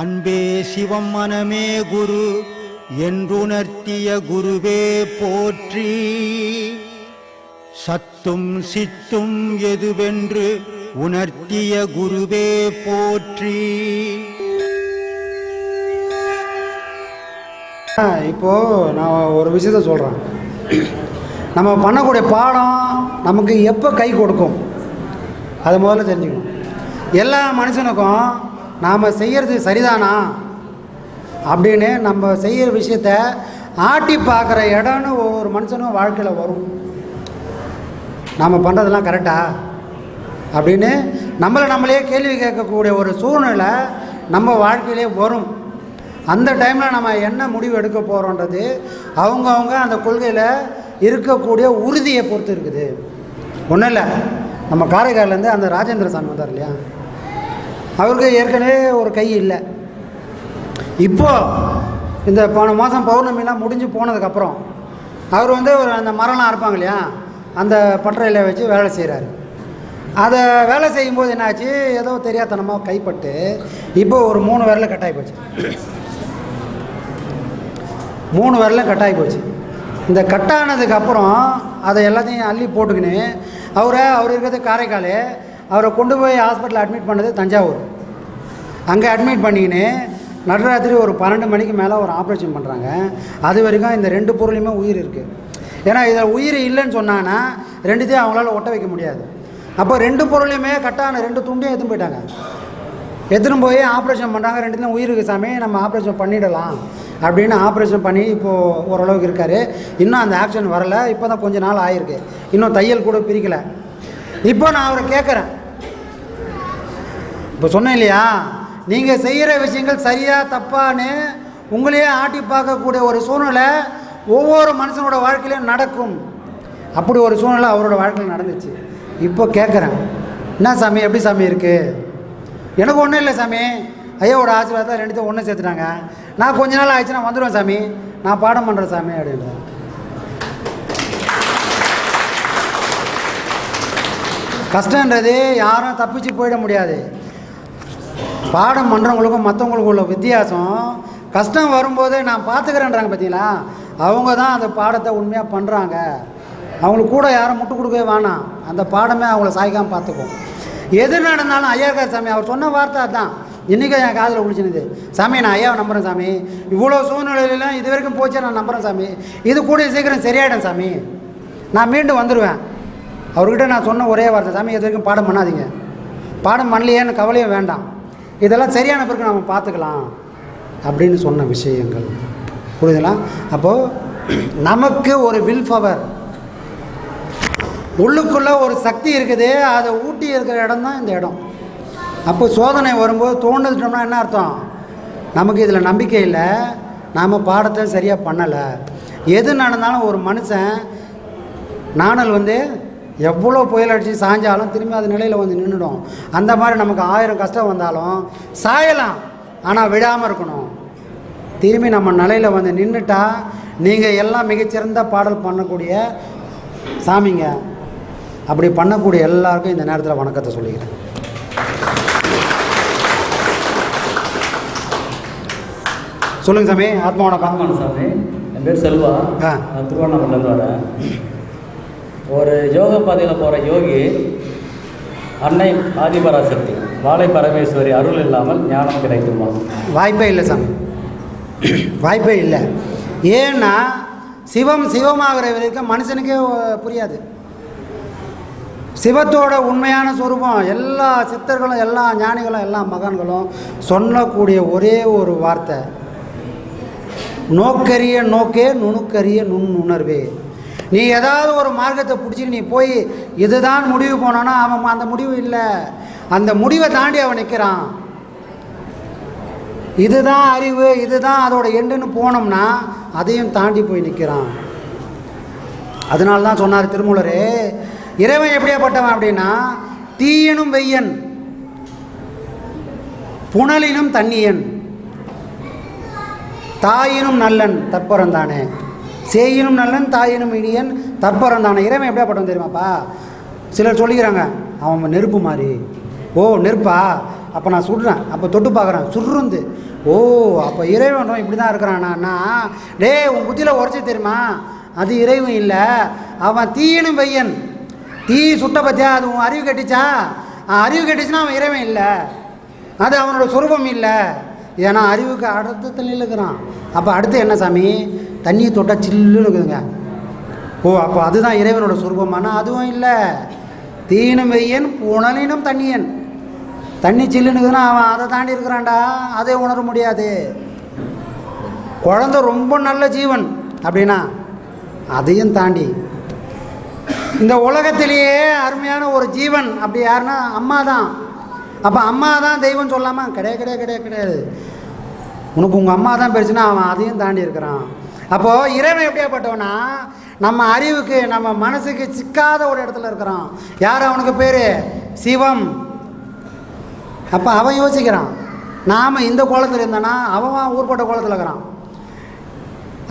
அன்பே சிவம் மனமே குரு என்றுணர்த்திய குருவே போற்றி. சத்தும் சித்தும் எதுவென்று உணர்த்திய குருவே போற்றி. ஆ, இப்போ நான் ஒரு விஷயத்த சொல்கிறேன் நம்ம பண்ணக்கூடிய பாடம் நமக்கு எப்போ கை கொடுக்கும்? அதை முதல்ல தெரிஞ்சுக்கணும். எல்லா மனுஷனுக்கும் நாம் செய்கிறது சரிதானா? அப்படின்னு நம்ம செய்கிற விஷயத்த ஆட்டி பார்க்குற இடம்னு ஒவ்வொரு மனுஷனும் வாழ்க்கையில் வரும். நாம் பண்ணுறதெல்லாம் கரெக்டா? அப்படின்னு நம்மளை நம்மளே கேள்வி கேட்கக்கூடிய ஒரு சூழ்நிலை நம்ம வாழ்க்கையிலே வரும். அந்த டைமில் நம்ம என்ன முடிவு எடுக்க போகிறோன்றது அவங்கவுங்க அந்த கொள்கையில் இருக்கக்கூடிய உறுதியை பொறுத்து இருக்குது. ஒன்றும் இல்லை. நம்ம காரைக்காலேருந்து அந்த ராஜேந்திர சாமி வந்தார் இல்லையா? அவருக்கு ஏற்கனவே ஒரு கை இல்லை. இப்போது இந்த போன மாதம் பௌர்ணமிலாம் முடிஞ்சு போனதுக்கப்புறம் அவர் வந்து ஒரு அந்த மரம்லாம் அறுப்பாங்க இல்லையா? அந்த பட்டறையில் வச்சு வேலை செய்கிறாரு அதை வேலை செய்யும்போது என்னாச்சு? ஏதோ தெரியாதனமாக கைப்பட்டு இப்போ ஒரு மூணு விரல கட்டாகி போச்சு. மூணு விரலும் கட்டாகி போச்சு. இந்த கட்டானதுக்கப்புறம் அதை எல்லாத்தையும் அள்ளி போட்டுக்கின்னு அவரை அவர் இருக்கிறது காரைக்கால் அவரை கொண்டு போய் ஹாஸ்பிட்டலில் அட்மிட் பண்ணது தஞ்சாவூர். அங்கே அட்மிட் பண்ணிக்கின்னு நடுராத்திரி ஒரு பன்னெண்டு மணிக்கு மேலே ஒரு ஆப்ரேஷன் பண்ணுறாங்க அது வரைக்கும் இந்த ரெண்டு பொருளையுமே உயிர் இருக்குது ஏன்னா இதில் உயிர் இல்லைன்னு சொன்னாங்கன்னா ரெண்டுத்தையும் அவங்களால ஒட்ட வைக்க முடியாது. அப்போ ரெண்டு பொருளையுமே கட்டான ரெண்டு துண்டையும் எடுத்துன்னு போயிட்டாங்க. எடுத்துன்னு போய் ஆப்ரேஷன் பண்ணுறாங்க ரெண்டுத்தையும் உயிருக்கு சாமி நம்ம ஆப்ரேஷன் பண்ணிடலாம் அப்படின்னு ஆப்ரேஷன் பண்ணி இப்போது ஓரளவுக்கு இருக்கார். இன்னும் அந்த ஆக்ஷன் வரலை. இப்போ தான் கொஞ்ச நாள் ஆயிருக்கு. இன்னும் தையல் கூட பிரிக்கலை. இப்போ நான் அவரை கேட்குறேன் இப்போ சொன்னேன் இல்லையா? நீங்கள் செய்கிற விஷயங்கள் சரியாக தப்பான்னு உங்களையே ஆட்டி பார்க்கக்கூடிய ஒரு சூழ்நிலை ஒவ்வொரு மனுஷனோட வாழ்க்கையிலையும் நடக்கும். அப்படி ஒரு சூழ்நிலை அவரோட வாழ்க்கையில் நடந்துச்சு. இப்போ கேட்குறேன் என்ன சாமி எப்படி சாமி இருக்குது எனக்கு ஒன்றும் இல்லை சாமி. ஐயாவோட ஆசீர்வாதத்தை ரெண்டுத்தையும் ஒன்று சேர்த்துட்டாங்க. நான் கொஞ்ச நாள் ஆயிடுச்சுன்னா வந்துடுவேன் சாமி. நான் பாடம் பண்ணுறேன் சாமி அப்படின்னு. கஷ்டன்றது யாரும் தப்பிச்சு போயிட முடியாது. பாடம் பண்ணுறவங்களுக்கும் மற்றவங்களுக்கும் உள்ள வித்தியாசம் கஷ்டம் வரும்போது நான் பார்த்துக்கிறேன்றாங்க பார்த்தீங்களா அவங்க தான் அந்த பாடத்தை உண்மையாக பண்ணுறாங்க அவங்களுக்கு கூட யாரும் முட்டு கொடுக்கவே வேணாம். அந்த பாடமே அவங்கள சாய்க்காமல் பார்த்துக்கும் எது நடந்தாலும் ஐயாக்கார் சாமி அவர் சொன்ன வார்த்தை அதுதான் இன்றைக்கும் என் காதில் குளிச்சினுது சாமி நான் ஐயாவை நம்புகிறேன் சாமி. இவ்வளோ சூழ்நிலையிலாம் இது வரைக்கும் போச்சே நான் நம்புகிறேன் சாமி. இது கூட சீக்கிரம் சரியாயிடும் சாமி. நான் மீண்டும் வந்துடுவேன் அவர்கிட்ட நான் சொன்ன ஒரே வார்த்தை சாமி இது வரைக்கும் பாடம் பண்ணாதீங்க. பாடம் பண்ணலையேன்னு கவலையும் வேண்டாம். இதெல்லாம் சரியான பிறகு நம்ம பார்த்துக்கலாம் அப்படின்னு சொன்ன விஷயங்கள். புரியுதுலாம் அப்போது நமக்கு ஒரு வில் பவர் உள்ளுக்குள்ளே ஒரு சக்தி இருக்குது அதை ஊட்டி இருக்கிற இடம் தான் இந்த இடம். அப்போ சோதனை வரும்போது தோண்டுட்டோம்னா என்ன அர்த்தம்? நமக்கு இதில் நம்பிக்கை இல்லை. நாம் பாடத்தை சரியாக பண்ணலை. எது நடந்தாலும் ஒரு மனுஷன் நாணல் வந்து எவ்வளோ புயல் அடித்து சாஞ்சாலும் திரும்பி அது நிலையில் வந்து நின்றுடும் அந்த மாதிரி நமக்கு ஆயிரம் கஷ்டம் வந்தாலும் சாயலாம் ஆனால் விடாமல் இருக்கணும். திரும்பி நம்ம நிலையில் வந்து நின்றுட்டா நீங்கள் எல்லாம் மிகச்சிறந்த பாடல் பண்ணக்கூடிய சாமிங்க. அப்படி பண்ணக்கூடிய எல்லாருக்கும் இந்த நேரத்தில் வணக்கத்தை சொல்லிக்கிறேன். சொல்லுங்க சாமி ஆத்மா வணக்கம் சாமி. என் பேர் செல்வா. திருவண்ணாமலேருந்து வரேன். ஒரு யோக பாதையில் போகிற யோகி அன்னை ஆதிபராசக்தி வாழை பரமேஸ்வரி அருள் இல்லாமல் ஞானம் கிடைக்குமா? வாய்ப்பே இல்லை சாமி. வாய்ப்பே இல்லை. ஏன்னா சிவம் சிவமாகிற வரைக்கும் மனுஷனுக்கே புரியாது. சிவத்தோட உண்மையான சொரூபம் எல்லா சித்தர்களும் எல்லா ஞானிகளும் எல்லா மகான்களும் சொல்லக்கூடிய ஒரே ஒரு வார்த்தை. நோக்கரிய நோக்கே நுணுக்கரிய நுண்ணுணர்வே. நீ ஏதாவது ஒரு மார்க்கத்தை பிடிச்சி நீ போய் இதுதான் முடிவு போனோன்னா அவன் அந்த முடிவு இல்லை. அந்த முடிவை தாண்டி அவன் நிற்கிறான் இதுதான் அறிவு இதுதான் அதோட எண்டுன்னு போனோம்னா அதையும் தாண்டி போய் நிற்கிறான் அதனால தான் சொன்னார் திருமூலரே இறைவன் எப்படியாப்பட்டவன் அப்படின்னா தீயனும் வெய்யன் புனலினும் தண்ணியன் தாயினும் நல்லன் தற்பரம் தானே சேயினும் நல்லன் தாயினும் இனியன் தற்பரந்தானே இறைவன் எப்படியாப்பட்டவன் தெரியுமாப்பா? சிலர் சொல்லிக்கிறாங்க அவன் நெருப்பு மாதிரி. ஓ நெருப்பா? அப்போ நான் சுடுறேன். அப்போ தொட்டு பார்க்குறேன். சுடுருந்து ஓ அப்போ இறைவன் இப்படி தான் இருக்கிறானா? டேய் உன் புத்தியில் உரைச்சி தெரியுமா? அது இறைவன் இல்லை. அவன் தீயினும் பையன் தீ சுட்ட பற்றியா அது உன் அறிவு கட்டிச்சா? அறிவு கட்டிச்சுன்னா அவன் இறைவன் இல்லை. அது அவனோட சுரூபம் இல்லை. ஏன்னா அறிவுக்கு அடுத்த இருக்கிறான். அப்போ அடுத்து என்ன சாமி? தண்ணியை தொட்டால் சில்லுன்னு இருக்குதுங்க. ஓ அப்போ அதுதான் இறைவனோட சுரூபமானா அதுவும் இல்லை. தீனும் வெய்யன் புனலினும் தண்ணியன். தண்ணி சில்லுனுக்குதுன்னா அவன் அதை தாண்டி இருக்கிறான்டா. அதை உணர முடியாது. குழந்த ரொம்ப நல்ல ஜீவன். அப்படின்னா அதையும் தாண்டி. இந்த உலகத்திலேயே அருமையான ஒரு ஜீவன் அப்படி யாருன்னா அம்மா தான் அப்போ அம்மா தான் தெய்வம் சொல்லாமா கிடையாது கிடையாது கிடையாது கிடையாது. உனக்கு உங்கள் அம்மா தான் பெருசுன்னா அவன் அதையும் தாண்டி இருக்கிறான். அப்போது இறைவன் எப்படியாப்பட்டவனா நம்ம அறிவுக்கு நம்ம மனசுக்கு சிக்காத ஒரு இடத்துல இருக்கிறான். யார் அவனுக்கு பேர்? சிவம். அப்போ அவன் யோசிக்கிறான். நாம் இந்த கோலத்தில் இருந்தோன்னா அவன் ஊர்பட்ட கோலத்தில் இருக்கிறான்.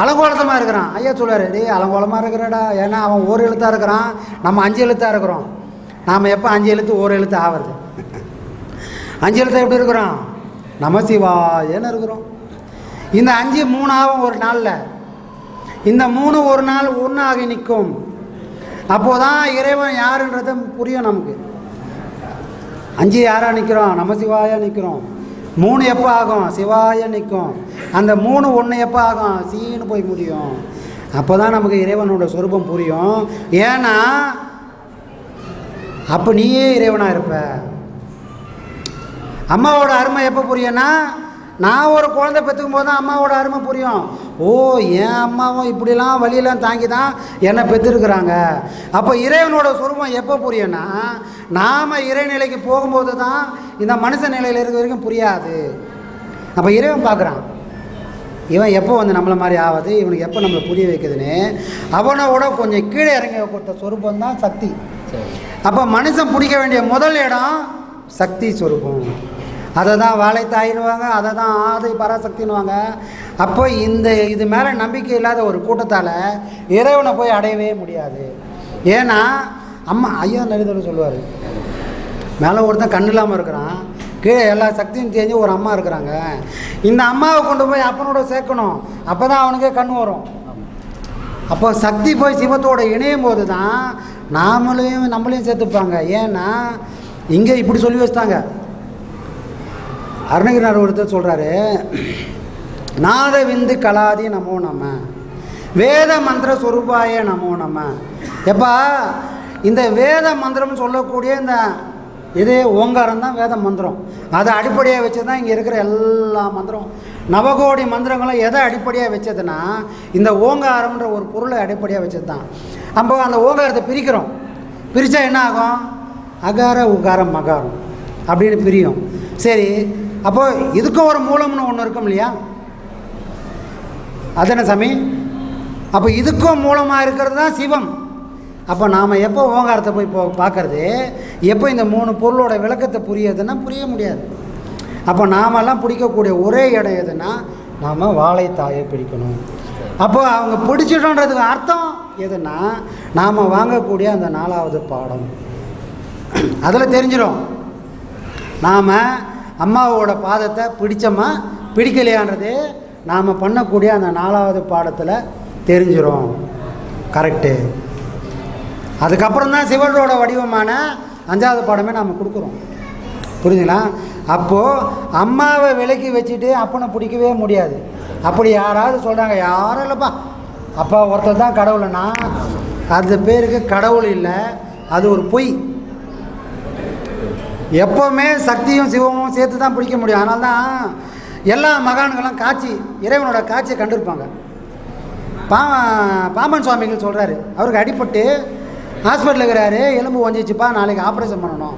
அலங்கோலத்தமாக இருக்கிறான். ஐயா சொல்லுவார் டே அலங்கோலமாக இருக்கிறடா. ஏன்னா அவன் ஒரு எழுத்தாக இருக்கிறான். நம்ம அஞ்சு எழுத்தாக இருக்கிறோம். நாம் எப்போ அஞ்சு எழுத்து ஒரு எழுத்து ஆவறது அஞ்சு எழுத்து எப்படி இருக்கிறோம் நமசிவாயன்னு இருக்கிறோம். இந்த அஞ்சு மூணாவும் ஒரு நாளில். இந்த மூணு ஒரு நாள் ஒன்றாகி நிற்கும். அப்போதான் இறைவன் யாருன்றது புரியும் நமக்கு. அஞ்சு யாராக நிற்கிறோம் நம சிவாயா நிற்கிறோம் மூணு எப்போ ஆகும்? சிவாய நிற்கும். அந்த மூணு ஒன்று எப்போ ஆகும்? சீன்னு போய் முடியும். அப்போ தான் நமக்கு இறைவனோட சொரூபம் புரியும். ஏன்னா அப்போ நீயே இறைவனாக இருப்ப. அம்மாவோட அருமை எப்போ புரியும்னா நான் ஒரு குழந்தை பெற்றுக்கும் போது தான் அம்மாவோட அருமை புரியும். ஓ என் அம்மாவும் இப்படிலாம் வழியெல்லாம் தாங்கி தான் என்னை பெற்றிருக்கிறாங்க. அப்போ இறைவனோட சுரூபம் எப்போ புரியும்னா நாம் இறைநிலைக்கு போகும்போது தான் இந்த மனுஷ நிலையில் இருக்க வரைக்கும் புரியாது. அப்போ இறைவன் பார்க்குறான். இவன் எப்போ வந்து நம்மளை மாதிரி ஆகுது இவனுக்கு எப்போ நம்மளை புரிய வைக்குதுன்னு? அவனோட கொஞ்சம் கீழே இறங்கி கொடுத்த சொரூபம் தான் சக்தி. அப்போ மனுஷன் பிடிக்க வேண்டிய முதல் இடம் சக்தி சொரூபம். அதை தான் வாழைத்தாயிடுவாங்க அதை தான் ஆதை பராசக்தின்னுவாங்க. அப்போ இந்த இது மேலே நம்பிக்கை இல்லாத ஒரு கூட்டத்தால் இறைவனை போய் அடையவே முடியாது. ஏன்னா அம்மா ஐயா நரிதர் சொல்லுவார். மேலே ஒருத்தன் கண் இல்லாமல் இருக்கிறான் கீழே எல்லா சக்தியும் தெரிஞ்சு ஒரு அம்மா இருக்கிறாங்க. இந்த அம்மாவை கொண்டு போய் அப்பனோட சேர்க்கணும் அப்போ தான் அவனுக்கே கண் வரும். அப்போ சக்தி போய் சிவத்தோட இணையும் போது தான் நாமளையும் நம்மளையும் சேர்த்துப்பாங்க. ஏன்னா இங்கே இப்படி சொல்லி வச்சிட்டாங்க. அருணகிரிநாதர் ஒருத்தர் சொல்கிறாரு நாத விந்து கலாதி நமோ நம்ம வேத மந்திர சொரூபாய நமோ நம்ம எப்பா இந்த வேத மந்திரம் சொல்லக்கூடிய இந்த இது ஓங்காரம் தான் வேத மந்திரம். அதை அடிப்படையாக வச்சு தான் இங்கே இருக்கிற எல்லா மந்திரம். நவகோடி மந்திரங்களும் எதை அடிப்படையாக வச்சதுன்னா இந்த ஓங்காரம்ன்ற ஒரு பொருளை அடிப்படையாக வச்சது தான் நம்ம அந்த ஓங்காரத்தை பிரிக்கிறோம். பிரித்தா என்ன ஆகும்? அகார உகாரம் மகாரம் அப்படின்னு பிரியும். சரி அப்போ இதுக்கும் ஒரு மூலம்னு ஒன்று இருக்கும் இல்லையா? அதானே சாமி? அப்போ இதுக்கும் மூலமாக இருக்கிறது தான் சிவம். அப்போ நாம் எப்போ ஓங்காரத்தை போய் போ பார்க்குறது? எப்போ இந்த மூணு பொருளோட விளக்கத்தை புரியுதுன்னா புரிய முடியாது. அப்போ நாமெல்லாம் பிடிக்கக்கூடிய ஒரே இடம் எதுனா நாம் வாழைத்தாயை பிடிக்கணும். அப்போ அவங்க பிடிச்சிட்டோன்றதுக்கு அர்த்தம் எதுன்னா நாம் வாங்கக்கூடிய அந்த நாலாவது பாடம். அதில் தெரிஞ்சிடும் நாம் அம்மாவோட பாதத்தை பிடிச்சோமா? பிடிக்கலையான்றது நாம் பண்ணக்கூடிய அந்த நாலாவது பாடத்தில் தெரிஞ்சிடும் கரெக்டு அதுக்கப்புறம் தான் சிவனோட வடிவமான அஞ்சாவது பாடமே நாம் கொடுக்குறோம். புரிஞ்சுங்களா? அப்போது அம்மாவை விலக்கி வச்சுட்டு அப்பனை பிடிக்கவே முடியாது. அப்படி யாராவது சொல்கிறாங்க யாரும் இல்லைப்பா. அப்பா ஒருத்தர் தான் கடவுள்னா அந்த பேருக்கு கடவுள் இல்லை. அது ஒரு பொய். எப்போவுமே சக்தியும் சிவமும் சேர்த்து தான் பிடிக்க முடியும். அதனால தான் எல்லா மகான்களும் காட்சி இறைவனோட காட்சியை கண்டிருப்பாங்க. பா பாமன் சுவாமிகள் சொல்கிறாரு அவருக்கு அடிபட்டு ஹாஸ்பிட்டலில் இருக்கிறாரு எலும்பு ஒஞ்சிச்சுப்பா நாளைக்கு ஆப்ரேஷன் பண்ணணும்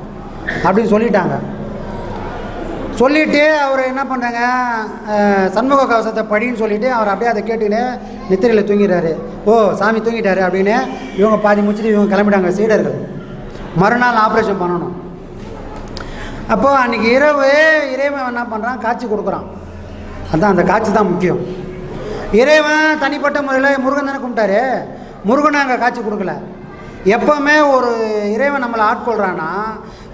அப்படின்னு சொல்லிட்டாங்க. சொல்லிவிட்டு அவர் என்ன பண்ணுறாங்க சண்முக கவசத்தை படின்னு சொல்லிவிட்டு அவர் அப்படியே அதை கேட்டுக்கினே நித்திரையில் தூங்கிடுறாரு. ஓ சாமி தூங்கிட்டாரு அப்படின்னு இவங்க பாதி முடிச்சுட்டு இவங்க கிளம்பிட்டாங்க சீடர்கள். மறுநாள் ஆப்ரேஷன் பண்ணணும். அப்போது அன்றைக்கி இரவு இறைவன் என்ன பண்ணுறான் காட்சி கொடுக்குறான். அதான் அந்த காட்சி தான் முக்கியம். இறைவன் தனிப்பட்ட முறையில் முருகன் தானே கும்பிட்டாரு? முருகனை அங்கே காட்சி கொடுக்கல. எப்போவுமே ஒரு இறைவன் நம்மளை ஆட்கொள்கிறான்னா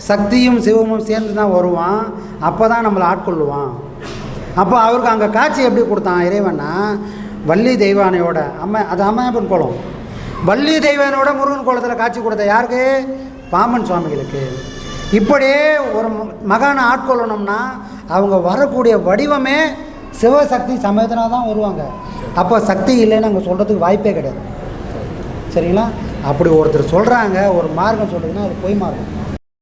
சக்தியும் சிவமும் சேர்ந்து தான் வருவான். அப்போ தான் நம்மளை ஆட்கொள்ளுவான். அப்போ அவருக்கு அங்கே காட்சி எப்படி கொடுத்தான் இறைவன்னா வள்ளி தெய்வானையோட அம்மா அது அம்மையப்பன் குளம் வள்ளி தெய்வானையோட முருகன் குளத்தில் காட்சி கொடுத்த யாருக்கு? பாம்பன் சுவாமிகளுக்கு. இப்படியே ஒரு ம- மகானை ஆட்கொள்ளணும்னா அவங்க வரக்கூடிய வடிவமே சிவசக்தி சமயத்தினா தான் வருவாங்க. அப்போ சக்தி இல்லைன்னு அங்கே சொல்கிறதுக்கு வாய்ப்பே கிடையாது. சரிங்களா? அப்படி ஒருத்தர் சொல்கிறாங்க ஒரு மார்க்கம் சொல்கிறதுன்னா அது பொய் மார்க்கம்.